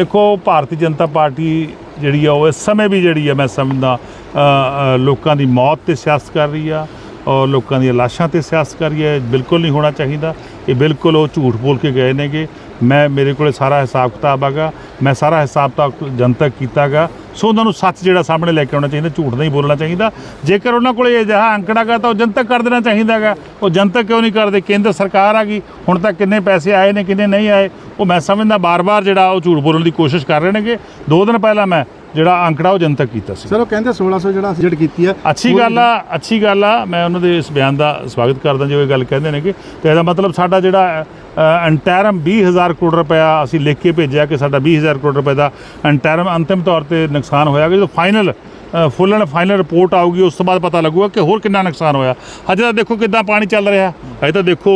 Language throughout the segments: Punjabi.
ਦੇਖੋ, ਭਾਰਤੀ ਜਨਤਾ ਪਾਰਟੀ ਜਿਹੜੀ ਆ, ਉਹ ਇਸ ਸਮੇਂ ਵੀ ਜਿਹੜੀ ਆ, ਮੈਂ ਸਮਝਦਾ ਲੋਕਾਂ ਦੀ ਮੌਤ ਤੇ ਸਿਆਸਤ ਕਰ ਰਹੀ ਆ ਔਰ ਲੋਕਾਂ ਦੀਆਂ ਲਾਸ਼ਾਂ ਤੇ ਸਿਆਸਤ ਕਰ ਰਹੀ ਹੈ ਬਿਲਕੁਲ ਨਹੀਂ ਹੋਣਾ ਚਾਹੀਦਾ। ਇਹ ਬਿਲਕੁਲ ਉਹ ਝੂਠ ਬੋਲ ਕੇ ਗਏ ਨੇਗੇ। ਮੈਂ, ਮੇਰੇ ਕੋਲੇ ਸਾਰਾ ਹਿਸਾਬ ਕਿਤਾਬ ਹੈਗਾ। ਮੈਂ ਸਾਰਾ ਹਿਸਾਬ ਤਾਂ ਜਨਤਕ ਕੀਤਾਗਾ ਸੋ ਉਹਨਾਂ ਨੂੰ ਸੱਚ ਜਿਹੜਾ ਸਾਹਮਣੇ ਲੈ ਕੇ ਆਉਣਾ ਚਾਹੀਦਾ, ਝੂਠ ਨਹੀਂ ਬੋਲਣਾ ਚਾਹੀਦਾ। ਜੇਕਰ ਉਹਨਾਂ ਕੋਲੇ ਇਹ ਜਿਹਾ ਅੰਕੜਾ ਗਾ ਤਾਂ ਉਹ ਜਨਤਕ ਕਰ ਦੇਣਾ ਚਾਹੀਦਾਗਾ ਉਹ ਜਨਤਕ ਕਿਉਂ ਨਹੀਂ ਕਰਦੇ? ਕੇਂਦਰ ਸਰਕਾਰ ਆ ਗਈ। ਹੁਣ ਤੱਕ ਕਿੰਨੇ ਪੈਸੇ ਆਏ ਨੇ, ਕਿੰਨੇ ਨਹੀਂ ਆਏ? ਉਹ ਮੈਂ ਸਮਝਦਾ ਬਾਰ-ਬਾਰ ਜਿਹੜਾ ਉਹ ਝੂਠ ਬੋਲਣ ਦੀ ਕੋਸ਼ਿਸ਼ ਕਰ ਰਹੇ ਨੇਗੇ। ਦੋ ਦਿਨ ਪਹਿਲਾਂ ਮੈਂ ਜਿਹੜਾ ਅੰਕੜਾ ਉਹ ਜਨਤਕ ਕੀਤਾ ਸੀ। ਸਰ ਉਹ ਕਹਿੰਦੇ 1600 ਜਿਹੜਾ ਸਿਜਟ ਕੀਤੀ ਹੈ ਅੱਛੀ ਗੱਲ ਆ ਅੱਛੀ ਗੱਲ ਆ ਮੈਂ ਉਹਨਾਂ ਦੇ ਇਸ ਬਿਆਨ ਦਾ ਸਵਾਗਤ ਕਰਦਾ ਜੋ ਇਹ ਗੱਲ ਕਹਿੰਦੇ ਨੇ ਕਿ ਤੇ ਇਹਦਾ ਮਤਲਬ ਸਾਡਾ ਜਿਹੜਾ ਅੰਟੈਰਮ 20000 ਕਰੋੜ ਰੁਪਇਆ ਅਸੀਂ ਲਿਖ ਕੇ ਭੇਜਿਆ ਕਿ ਸਾਡਾ 20000 ਕਰੋੜ ਰੁਪਏ ਦਾ ਅੰਟੈਰਮ ਅੰਤਿਮ ਤੌਰ ਤੇ ਨੁਕਸਾਨ ਹੋਇਆ ਕਿ ਜਦੋਂ final full and final report ਆਊਗੀ, ਉਸ ਤੋਂ ਬਾਅਦ ਪਤਾ ਲੱਗੂਗਾ ਕਿ ਹੋਰ ਕਿੰਨਾ ਨੁਕਸਾਨ ਹੋਇਆ। ਹਜੇ ਤਾਂ ਦੇਖੋ ਕਿੱਦਾਂ ਪਾਣੀ ਚੱਲ ਰਿਹਾ। ਹਜੇ ਤਾਂ ਦੇਖੋ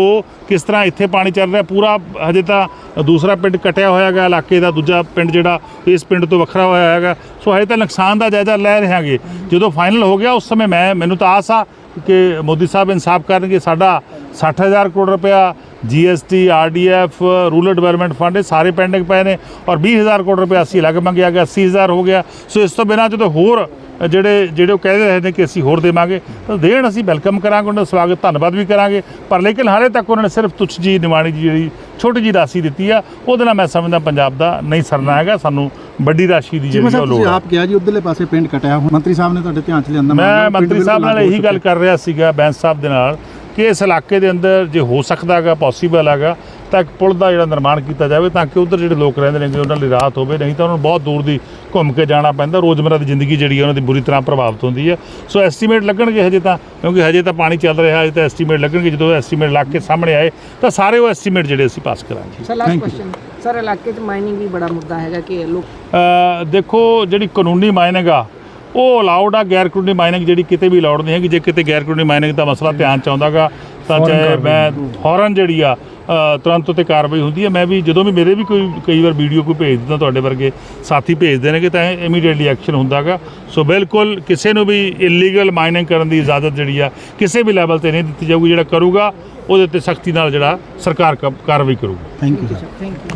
ਕਿਸ ਤਰ੍ਹਾਂ ਇੱਥੇ ਪਾਣੀ ਚੱਲ ਰਿਹਾ। ਪੂਰਾ, ਹਜੇ ਤਾਂ ਦੂਸਰਾ ਪਿੰਡ ਕਟਿਆ ਹੋਇਆ ਹੈਗਾ, ਇਲਾਕੇ ਦਾ ਦੂਜਾ ਪਿੰਡ ਜਿਹੜਾ, ਇਸ ਪਿੰਡ ਤੋਂ ਵੱਖਰਾ ਹੋਇਆ ਹੈਗਾ। ਸੋ ਹਜੇ ਤਾਂ ਨੁਕਸਾਨ ਦਾ ਜਾਇਜ਼ਾ ਲੈ ਰਹੇ ਹਾਂਗੇ ਜਦੋਂ ਫਾਈਨਲ ਹੋ ਗਿਆ, ਉਸ ਸਮੇਂ ਮੈਂ, ਮੈਨੂੰ ਤਾਂ ਆਸ ਆ ਕਿ ਮੋਦੀ ਸਾਹਿਬ ਇਨਸਾਫ ਕਰਨਗੇ। ਸਾਡਾ 60000 ਕਰੋੜ ਰੁਪਇਆ GST RDF rural development fund ਇਹ ਸਾਰੇ ਪੈਂਡਿੰਗ ਪਏ ਨੇ। ਔਰ 20000 ਕਰੋੜ ਰੁਪਇਆ ਅਸੀਂ ਅਲੱਗ ਮੰਗਿਆ ਗਿਆ 80000 ਹੋ ਗਿਆ। ਸੋ ਇਸ ਤੋਂ ਬਿਨਾਂ ਜਦੋਂ ਹੋਰ ਜਿਹੜੇ ਜਿਹੜੇ ਉਹ ਕਹਿ ਰਹੇ ਨੇ ਕਿ ਅਸੀਂ ਹੋਰ ਦੇਵਾਂਗੇ ਤਾਂ ਦੇਣ ਅਸੀਂ ਵੈਲਕਮ ਕਰਾਂਗੇ ਉਹਨਾਂ ਦਾ ਸਵਾਗਤ ਧੰਨਵਾਦ ਵੀ ਕਰਾਂਗੇ। ਪਰ ਲੇਕਿਨ ਹਾਲੇ ਤੱਕ ਉਹਨਾਂ ਨੇ ਸਿਰਫ ਤੁੱਛ ਜੀ ਨਿਮਾਣੀ ਜੀ ਜਿਹੜੀ ਛੋਟੀ ਜੀ ਰਾਸ਼ੀ ਦਿੱਤੀ ਆ ਉਹਦੇ ਨਾਲ ਮੈਂ ਸਮਝਦਾ ਪੰਜਾਬ ਦਾ ਨਹੀਂ ਸਰਨਾ ਹੈਗਾ ਸਾਨੂੰ ਵੱਡੀ ਰਾਸ਼ੀ ਦੀ ਜਿਹੜੀ ਉਹ ਲੋੜ ਆ। ਆਪ ਕਿਹਾ ਜੀ ਉਧਰਲੇ ਪਾਸੇ ਪਿੰਡ ਕਟਿਆ ਹੁਣ। ਮੰਤਰੀ ਸਾਹਿਬ ਨੇ ਤੁਹਾਡੇ ਧਿਆਨ ਚ ਲਿਆਂਦਾ ਮੈਂ ਮੰਤਰੀ ਸਾਹਿਬ ਨਾਲ ਹੋ ਇਹੀ ਗੱਲ। ਕਰ ਰਿਹਾ ਸੀਗਾ ਬੈਂਸ ਸਾਹਿਬ ਦੇ ਨਾਲ ਕਿ ਇਸ ਇਲਾਕੇ ਦੇ ਅੰਦਰ ਜੇ ਹੋ ਸਕਦਾ ਹੈਗਾ ਪੋਸੀਬਲ ਹੈਗਾ ਤਾਂ ਇੱਕ ਪੁਲ ਦਾ ਜਿਹੜਾ ਨਿਰਮਾਣ ਕੀਤਾ ਜਾਵੇ ਤਾਂ ਕਿ ਉਧਰ ਜਿਹੜੇ ਲੋਕ ਰਹਿੰਦੇ ਨੇ ਉਹਨਾਂ ਲਈ ਰਾਹਤ ਹੋਵੇ ਨਹੀਂ ਤਾਂ ਉਹਨਾਂ ਨੂੰ ਬਹੁਤ ਦੂਰ ਦੀ ਘੁੰਮ ਕੇ ਜਾਣਾ ਪੈਂਦਾ ਰੋਜ਼ਮਰਰਾ ਦੀ ਜ਼ਿੰਦਗੀ ਜਿਹੜੀ ਹੈ ਉਹਨਾਂ ਦੀ ਬੁਰੀ ਤਰ੍ਹਾਂ ਪ੍ਰਭਾਵਿਤ ਹੁੰਦੀ ਹੈ ਸੋ ਐਸਟੀਮੇਟ ਲੱਗਣਗੇ ਹਜੇ ਤਾਂ ਕਿਉਂਕਿ ਹਜੇ ਤਾਂ ਪਾਣੀ ਚੱਲ ਰਿਹਾ ਹਜੇ ਤਾਂ ਐਸਟੀਮੇਟ ਲੱਗਣਗੇ ਜਦੋਂ ਐਸਟੀਮੇਟ ਲੱਗ ਕੇ ਸਾਹਮਣੇ ਆਏ ਤਾਂ ਸਾਰੇ ਉਹ ਐਸਟੀਮੇਟ ਜਿਹੜੇ ਅਸੀਂ ਪਾਸ ਕਰਾਂਗੇ। ਸਰ ਲਾਸਟ ਕੁਐਸਚਨ ਸਰ ਇਲਾਕੇ 'ਚ ਮਾਈਨਿੰਗ ਵੀ ਬੜਾ ਮੁੱਦਾ ਹੈਗਾ ਕਿ ਲੋਕ ਅ, ਦੇਖੋ ਜਿਹੜੀ ਕਾਨੂੰਨੀ ਮਾਈਨਿੰਗ ਆ ਉਹ ਅਲਾਉਡ ਆ ਗੈਰ ਕਾਨੂੰਨੀ ਮਾਈਨਿੰਗ ਜਿਹੜੀ ਕਿਤੇ ਵੀ ਅਲਾਉਡ ਨਹੀਂ ਹੈਗੀ। ਜੇ ਕਿਤੇ ਗੈਰ ਕਾਨੂੰਨੀ ਮਾਈਨਿੰਗ ਦਾ ਮਸਲਾ ਧਿਆਨ ਚ ਆਉਂਦਾਗਾ ਤਾਂ ਚਾਹੇ ਮੈਂ ਫੌਰਨ ਜਿਹੜੀ ਆ ਤੁਰੰਤ ਉਤੇ ਕਾਰਵਾਈ ਹੁੰਦੀ ਹੈ। ਮੈਂ ਵੀ ਜਦੋਂ ਵੀ ਮੇਰੇ ਵੀ ਕੋਈ ਕਈ ਵਾਰ ਵੀਡੀਓ ਕੋਈ ਭੇਜ ਦਿੰਦਾ ਤੁਹਾਡੇ ਵਰਗੇ ਸਾਥੀ ਭੇਜਦੇ ਨੇ ਕਿ ਤਾਂ ਇਮੀਡੀਏਟਲੀ ਐਕਸ਼ਨ ਹੁੰਦਾਗਾ। ਸੋ ਬਿਲਕੁਲ ਕਿਸੇ ਨੂੰ ਵੀ ਇਲੀਗਲ ਮਾਈਨਿੰਗ ਕਰਨ ਦੀ ਇਜਾਜ਼ਤ ਜਿਹੜੀ ਆ ਕਿਸੇ ਵੀ ਲੈਵਲ ਤੇ ਨਹੀਂ ਦਿੱਤੀ ਜਾਊਗੀ। ਜਿਹੜਾ ਕਰੂਗਾ ਉਹਦੇ ਤੇ ਸਖਤੀ ਨਾਲ ਜਿਹੜਾ ਸਰਕਾਰ ਕ- ਕਾਰਵਾਈ ਕਰੂਗੀ। Thank you sir thank you